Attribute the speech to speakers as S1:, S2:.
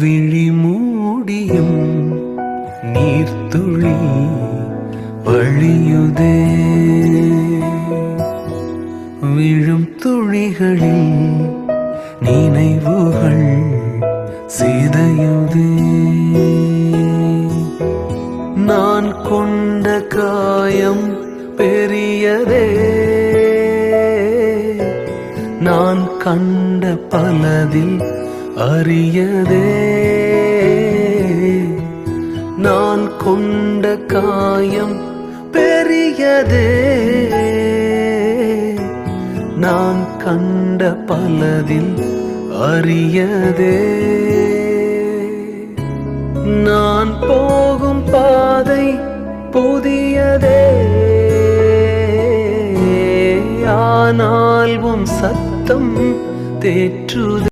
S1: விழிமூடியும் நீர்த்துளி வழியுதே. விழும் துளிகளில் நினைவுகள் சிதையுதே. நான் கொண்ட காயம் பெரியதே. நான் கண்ட பலதில் அரியதே. நான் கொண்ட காயம் பெரியதே. நான் கண்ட பலதில் அரியதே. நான் போகும் பாதை புதியதே. ஆனால் உன் சத்தம் தேற்றுதே